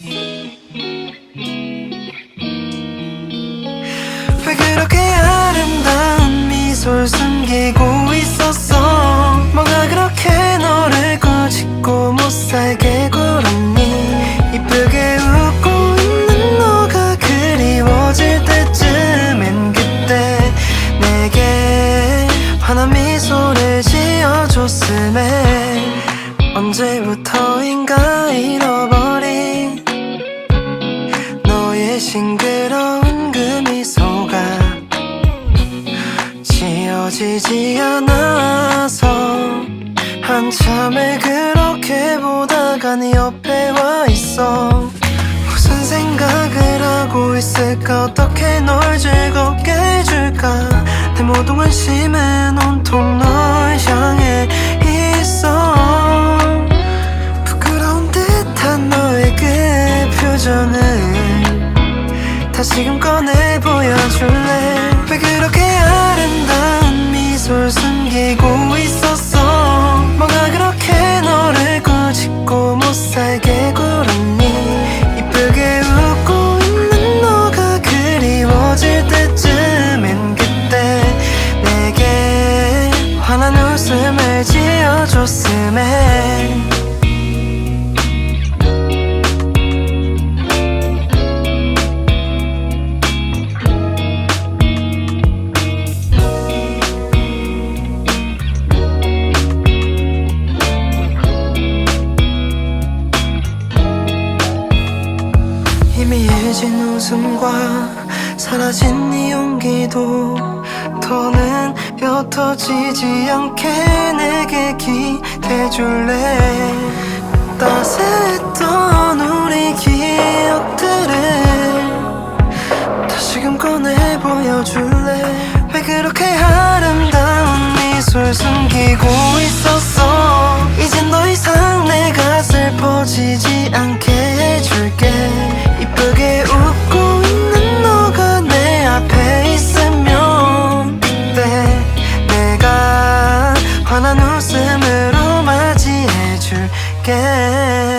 왜 그렇게 아름다운 미소를 숨기고 있었어? 뭐가 그렇게 너를 꾸짖고 못 살게 굴었니? 이쁘게 웃고 있는 너가 그리워질 때쯤엔 그때 내게 환한 미소를 지어줬음에 언제부터인가 잃어버린 싱그러운 그 미소가 지어지지 않아서 한참을 그렇게 보다가 네 옆에 와 있어. 무슨 생각을 하고 있을까? 어떻게 널 즐겁게 해줄까? 내 모든 관심은 온통 널 향해 있어 다시금 꺼내 보여줄래? 왜 그렇게 아름다운 미소를 숨기고 있었어? 뭐가 그렇게 너를 꾸짖고 못 살게 굴었니 이쁘게 웃고 있는 너가 그리워질 때쯤엔 그때 내게 환한 웃음을 지어줬음에 희미해진 웃음과 사라진 네 용기도 더는 옅어지지 않게 내게 기대줄래? 따스했던 우리 기억들을 다시금 꺼내 보여줄래 again.